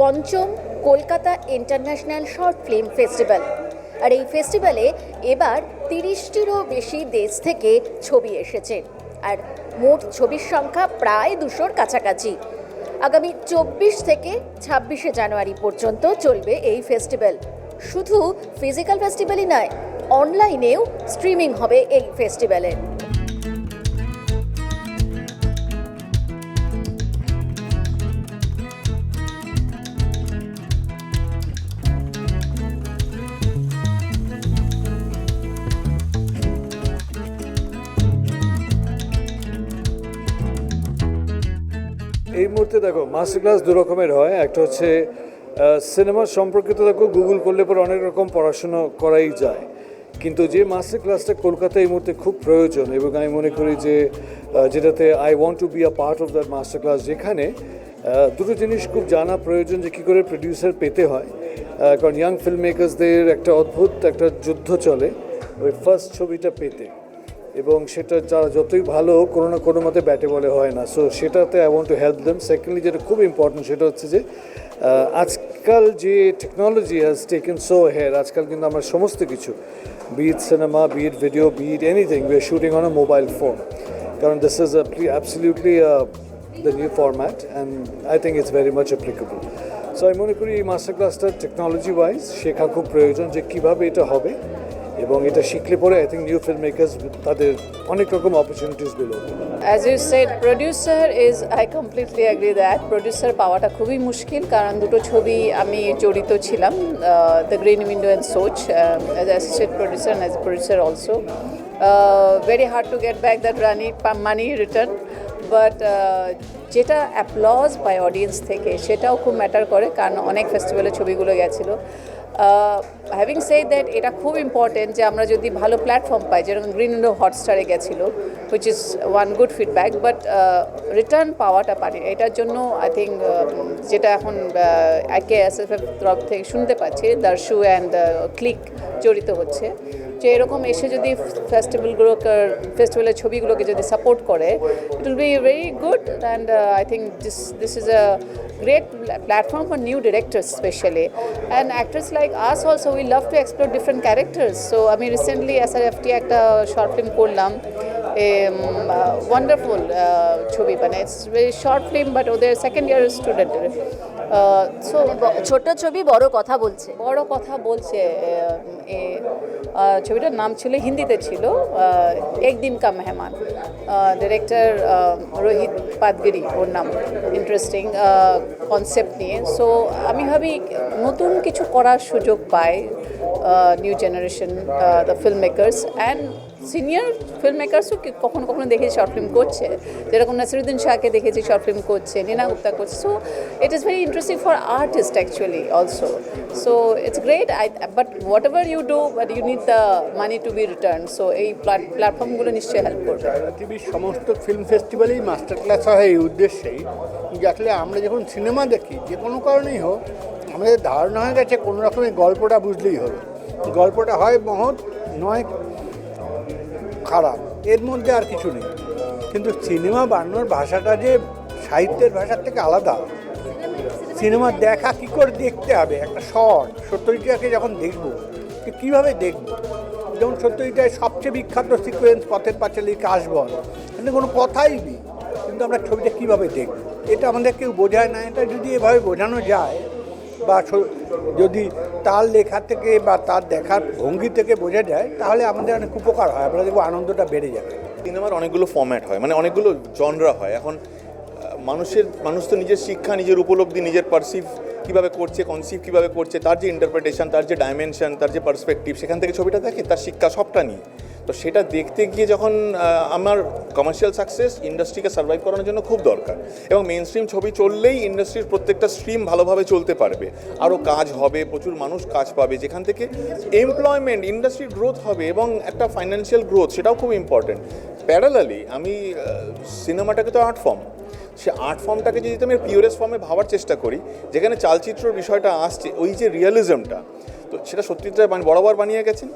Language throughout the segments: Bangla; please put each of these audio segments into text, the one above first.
পঞ্চম Kolkata international short film festival. আর এই ফেস্টিভ্যালে এবার তিরিশটিরও বেশি দেশ থেকে ছবি এসেছে। আর মোট ছবির সংখ্যা প্রায় দুশোর কাছাকাছি। আগামী চব্বিশ থেকে ছাব্বিশে জানুয়ারি পর্যন্ত চলবে এই ফেস্টিভ্যাল। শুধু ফিজিক্যাল ফেস্টিভ্যালই নয়, অনলাইনেও স্ট্রিমিং হবে এই ফেস্টিভ্যালের এই মুহূর্তে দেখো মাস্টার ক্লাস দু রকমের হয়। একটা হচ্ছে সিনেমা সম্পর্কিত দেখো গুগল করলে পরে অনেক রকম পড়াশুনো করাই যায়। কিন্তু যে মাস্টার ক্লাসটা কলকাতায় এই মুহূর্তে খুব প্রয়োজন এবং আমি মনে করি যে যেটাতে I want to be a part of that master class যেখানে দুটো জিনিস খুব জানা প্রয়োজন যে কী করে প্রডিউসার পেতে হয়। কারণ ইয়াং ফিল্ম মেকার্সদের একটা অদ্ভুত একটা যুদ্ধ চলে, ওই ফার্স্ট ছবিটা পেতে। এবং সেটা যারা যতই ভালো কোনো না কোনো মতে ব্যাটে বলে হয় না। সো সেটাতে I want to help them secondly যেটা খুব ইম্পর্টেন্ট সেটা হচ্ছে যে আজকাল যে technology has taken so here আজকাল কিন্তু আমরা সমস্ত কিছু be it cinema be it video be it anything we are shooting on a mobile phone কারণ this is absolutely the new format and I think it's very much applicable so আমি মনে করি এই মাস্টার ক্লাসটা টেকনোলজি ওয়াইজ শেখা খুব প্রয়োজন যে কীভাবে এটা হবে। এবং এটা শিখলে পরে I think new film makers তাদের অনেক রকম অপরচুনিটিস বেরোবে as you said producer is I completely agree that producer পাওয়াটা খুবই মুশকিল, কারণ দুটো ছবি আমি জড়িত ছিলাম the green window and Soch as assistant producer and as producer also very hard to get back that Rani money return but যেটা অ্যাপ্লজ পায় অডিয়েন্স থেকে, সেটাও খুব ম্যাটার করে, কারণ অনেক ফেস্টিভ্যালে ছবিগুলো গেছিল। হ্যাভিং সেই দ্যাট এটা খুব ইম্পর্টেন্ট যে আমরা যদি ভালো প্ল্যাটফর্ম পাই, যেরকম গ্রিন ইন্ডো হটস্টারে গেছিল which is one good feedback but return পাওয়াটা পারি এটার জন্য আই থিঙ্ক যেটা এখন একে এস এফ এফ তরফ থেকে শুনতে পাচ্ছি দার্শু অ্যান্ড ক্লিক জড়িত হচ্ছে। যে এরকম এসে যদি ফেস্টিভ্যালগুলো ফেস্টিভ্যালের ছবিগুলোকে যদি সাপোর্ট করে it will be very good and I think this this is a great platform for new directors specially and actress like us also we love to explore different characters so আমি রিসেন্টলি এস আর এফ একটা শর্ট ফিল্ম করলাম করলাম ওয়ান্ডারফুল ছবি মানে it's very short film but ওদের সেকেন্ড ইয়ার স্টুডেন্টের সো ছোট ছবি বড় কথা বলছে। বড় কথা বলছে এ ছবিটার নাম ছিল হিন্দিতে ছিল একদিন কা মেহমান। ডিরেক্টর রোহিত পাদগিরি ওর নাম। ইন্টারেস্টিং কনসেপ্ট নিয়ে। সো আমি ভাবি নতুন কিছু করার সুযোগ পাই new generation the film makers and senior film মেকার্সও কখনো কখনো দেখেছি শর্ট ফিল্ম করছে। যেরকম নাসিরুদ্দিন শাহকে দেখেছি শর্ট ফিল্ম করছে, নীনা গুপ্তা করছে। So it is very interesting for artist actually also so it's great I but whatever you do but you need the money to be return so এই প্ল্যাটফর্মগুলো নিশ্চয়ই হেল্প করবে। পৃথিবীর সমস্ত ফিল্ম ফেস্টিভ্যালেই মাস্টার ক্লাস হয় এই উদ্দেশ্যেই আসলে আমরা যখন সিনেমা দেখি, যে কোনো কারণেই হোক, আমাদের ধারণা হয়ে গেছে কোনো রকমের গল্পটা বুঝলেই হলো। গল্পটা হয় মহৎ, নয় খারাপ, এর মধ্যে আর কিছু নেই। কিন্তু সিনেমা বানানোর ভাষাটা যে, সাহিত্যের ভাষার থেকে আলাদা। সিনেমা দেখা কী করে দেখতে হবে? একটা শর্ট সত্যজিটাকে যখন দেখব কীভাবে দেখব? যেমন সত্যজিটায় সবচেয়ে বিখ্যাত সিকোয়েন্স পথের পাঁচালি কাশবন এখানে কোনো কথাই নেই। কিন্তু আমরা ছবিটা কীভাবে দেখব? এটা আমাদের কেউ বোঝায় না। এটা যদি এভাবে বোঝানো যায় বা যদি তার লেখা থেকে বা তার দেখার ভঙ্গি থেকে বোঝা যায়, তাহলে আমাদের অনেক উপকার হয়। আমরা দেখব আনন্দটা বেড়ে যাবে। সিনেমার অনেকগুলো ফর্ম্যাট হয় মানে অনেকগুলো জনরা হয়। এখন মানুষের, মানুষ তো নিজের শিক্ষা, নিজের উপলব্ধি, নিজের পারসিভ কীভাবে করছে কনসিভ কীভাবে করছে, তার যে ইন্টারপ্রিটেশন তার যে ডাইমেনশন তার যে পার্সপেক্টিভ সেখান থেকে ছবিটা দেখে, তার শিক্ষা সবটা নিয়ে। তো সেটা দেখতে গিয়ে যখন আমার কমার্শিয়াল সাকসেস ইন্ডাস্ট্রিকে সার্ভাইভ করানোর জন্য খুব দরকার। এবং মেন স্ট্রিম ছবি চললেই ইন্ডাস্ট্রির প্রত্যেকটা স্ট্রিম ভালোভাবে চলতে পারবে। আরও কাজ হবে, প্রচুর মানুষ কাজ পাবে। যেখান থেকে এমপ্লয়মেন্ট ইন্ডাস্ট্রির গ্রোথ হবে এবং একটা ফাইন্যান্সিয়াল গ্রোথ সেটাও খুব ইম্পর্টেন্ট প্যারালালি আমি সিনেমাটাকে তো আর্ট ফর্ম সে আর্ট ফর্মটাকে যদি আমি পিওরেস্ট ফর্মে ভাবার চেষ্টা করি, যেখানে চালচিত্রর বিষয়টা আসছে, ওই যে রিয়ালিজমটা তো সেটা সত্যিটা বরাবর বানিয়ে গেছেন।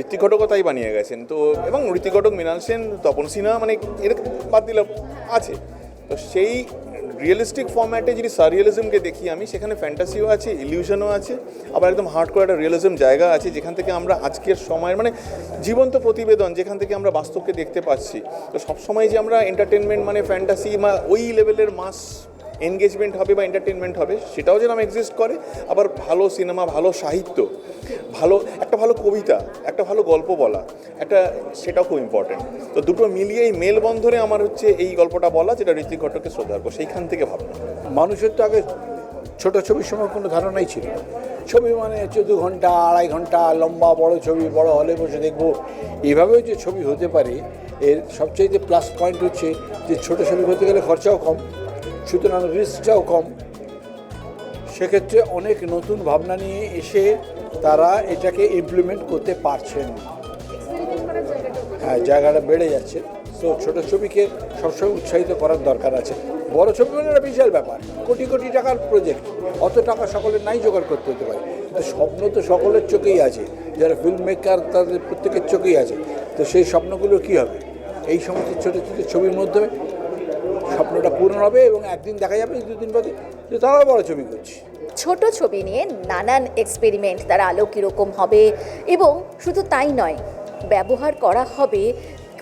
ঋত্বিক ঘটকও তাই বানিয়ে গেছেন তো এবং ঋত্বিক ঘটক মৃণাল সেন তপন সিনহা মানে এর বাদ দিলাম আছে তো সেই রিয়েলিস্টিক ফর্ম্যাটে যদি সারিয়ালিজমকে দেখি আমি সেখানে ফ্যান্টাসিও আছে ইলিউশনও আছে আবার একদম হার্ড করে একটা রিয়েলিজম জায়গা আছে যেখান থেকে আমরা আজকের সময়ের মানে জীবন্ত প্রতিবেদন যেখান থেকে আমরা বাস্তবকে দেখতে পাচ্ছি তো সবসময় যে আমরা এন্টারটেনমেন্ট মানে ফ্যান্টাসি বা ওই লেভেলের মাস এনগেজমেন্ট হবে বা এন্টারটেনমেন্ট হবে, সেটাও যেন এক্সিস্ট করে। আবার ভালো সিনেমা ভালো সাহিত্য, ভালো, একটা ভালো কবিতা, একটা ভালো গল্প বলা, একটা, সেটাও খুব ইম্পর্টেন্ট তো দুটো মিলিয়ে এই মেলবন্ধনে আমার হচ্ছে এই গল্পটা বলা, যেটা ঋত্বিক ঘটককে শ্রদ্ধা করব সেইখান থেকে ভাবনা। মানুষের তো আগে ছোট ছবির সময় কোনো ধারণাই ছিল। ছবি মানে হচ্ছে দু ঘণ্টা, আড়াই ঘণ্টা, লম্বা, বড় ছবি, বড় হলে বসে দেখব। এভাবেও যে ছবি হতে পারে, এর সবচাইতে প্লাস পয়েন্ট হচ্ছে যে ছোট ছবি হতে গেলে খরচাও কম। সুতরাং রিস্কটাও কম। সেক্ষেত্রে অনেক নতুন ভাবনা নিয়ে এসে তারা এটাকে ইমপ্লিমেন্ট করতে পারছেন। হ্যাঁ জায়গাটা বেড়ে যাচ্ছে। তো ছোটো ছবিকে সবসময় উৎসাহিত করার দরকার আছে। বড় ছবি মানে একটা বিশাল ব্যাপার। কোটি কোটি টাকার প্রজেক্ট অত টাকা সকলের নাই জোগাড় করতে হতে পারে। কিন্তু স্বপ্ন তো সকলের চোখেই আছে। যারা ফিল্ম মেকার তাদের প্রত্যেকের চোখেই আছে। তো সেই স্বপ্নগুলো কী হবে? এই সমস্ত ছোটো ছোটো ছবির মাধ্যমে স্বপ্নটা পূরণ হবে এবং একদিন দেখা যাবে দুদিন বাদে যে তারাও বড় ছবি করছে। ছোট ছবি নিয়ে নানান এক্সপেরিমেন্ট তার আলো কীরকম হবে এবং শুধু তাই নয়, ব্যবহার করা হবে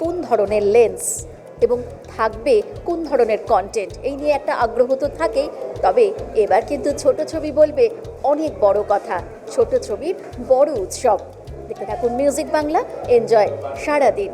কোন ধরনের লেন্স এবং থাকবে কোন ধরনের কন্টেন্ট এই নিয়ে একটা আগ্রহ তো থাকেই। তবে এবার কিন্তু ছোট ছবি বলবে অনেক বড় কথা। ছোট ছবির বড় উৎসব। দেখতে থাকুন মিউজিক বাংলা এনজয় সারাদিন।